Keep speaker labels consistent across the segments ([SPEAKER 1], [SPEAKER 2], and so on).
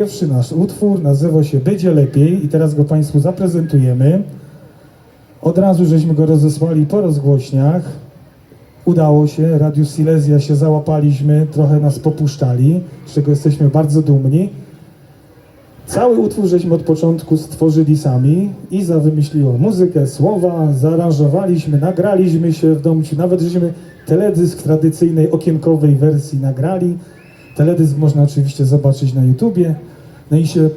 [SPEAKER 1] Pierwszy nasz utwór nazywa się Będzie Lepiej i teraz go Państwu zaprezentujemy. Od razu żeśmy go rozesłali po rozgłośniach. Udało się, Radius Silesia się załapaliśmy, trochę nas popuszczali, z czego jesteśmy bardzo dumni. Cały utwór żeśmy od początku stworzyli sami. Iza wymyśliła muzykę, słowa, zaaranżowaliśmy, nagraliśmy się w domu, nawet żeśmy teledysk w tradycyjnej okienkowej wersji nagrali. Teledysk można oczywiście zobaczyć na YouTubie. No i się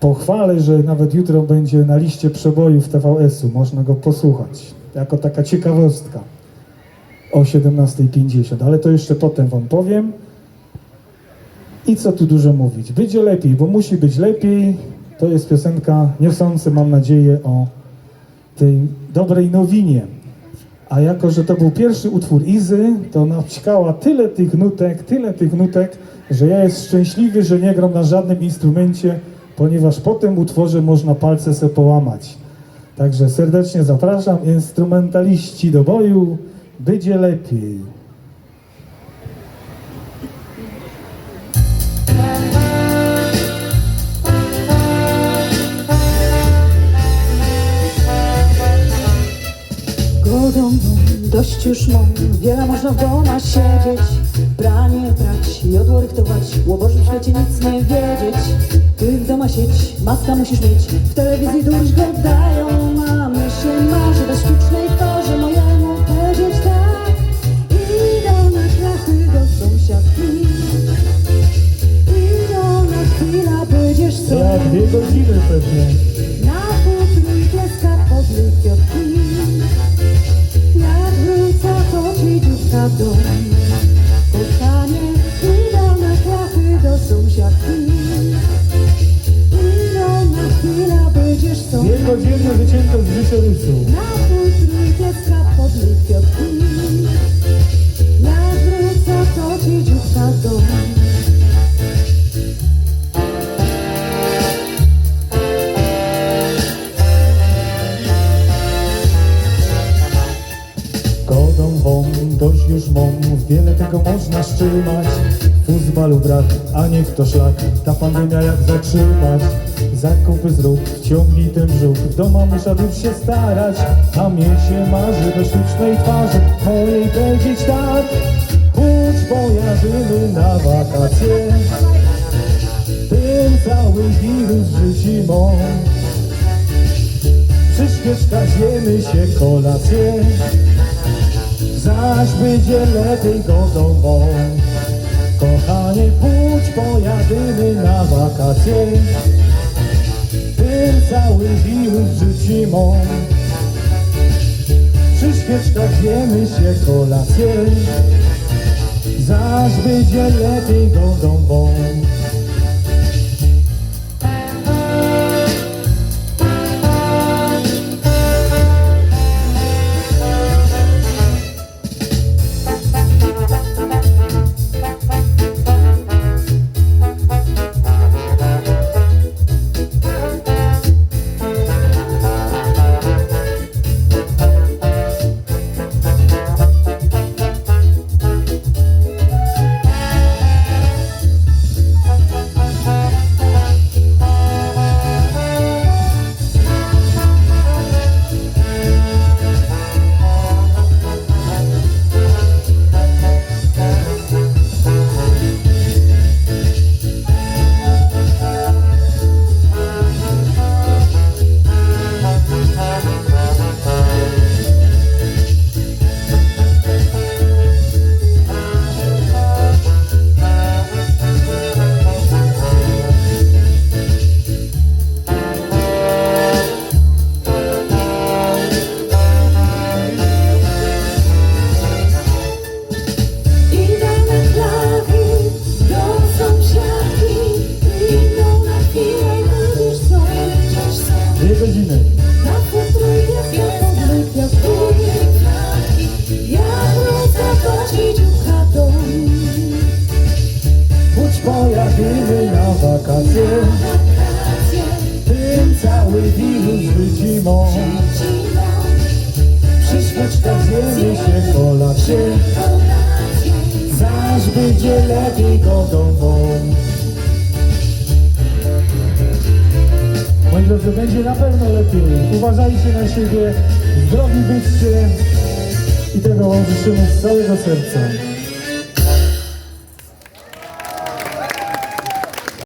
[SPEAKER 1] pochwalę, że nawet jutro będzie na liście przebojów TVS-u. Można go posłuchać. Jako taka ciekawostka o 17.50. Ale to jeszcze potem Wam powiem. I co tu dużo mówić? Będzie lepiej, bo musi być lepiej. To jest piosenka niosąca, mam nadzieję, o tej dobrej nowinie. A jako, że to był pierwszy utwór Izy, to naćkała tyle tych nutek, tyle tych nutek, że ja jest szczęśliwy, że nie gram na żadnym instrumencie, ponieważ po tym utworze można palce se połamać. Także serdecznie zapraszam instrumentaliści do boju. Będzie lepiej.
[SPEAKER 2] Dość już mam, wiele można w domach siedzieć Pranie brać, jodło rychtować, o Bożym świecie nic nie wiedzieć. Ty w doma sieć, maska musisz mieć, w telewizji gadają Idą na chwilę, będziesz
[SPEAKER 1] Dwie godziny wycięte z życiorysu. Już mą, wiele tego można szczymać. W futbalu brak, a niech to szlak, ta pandemia jak zatrzymać. Zakupy zrób, wciągnij ten brzuch, w doma muszę już się starać. A mnie się marzy we sztucznej twarzy, mojej powiedzieć tak. Chodź pojadymy na wakacje, ten cały wirus rzuci mą. Przyśpieszka zjemy się kolację Zaś będzie lepiej gotowo Kochanie, pójdź, pojadymy na wakacje. Ten cały wirus rzucimy Przy świeczkach zjemy się kolację. Zaś będzie lepiej gotowo
[SPEAKER 2] Idą
[SPEAKER 1] Wakacje Tym cały wirus rzucimy
[SPEAKER 2] zimą
[SPEAKER 1] Przy świeczkach zjemy się
[SPEAKER 2] kolacje
[SPEAKER 1] Zaś będzie lepiej gotowo drodzy, będzie na pewno lepiej. Uważajcie na siebie, zdrowi bądźcie. I tego Wam życzymy z całego serca.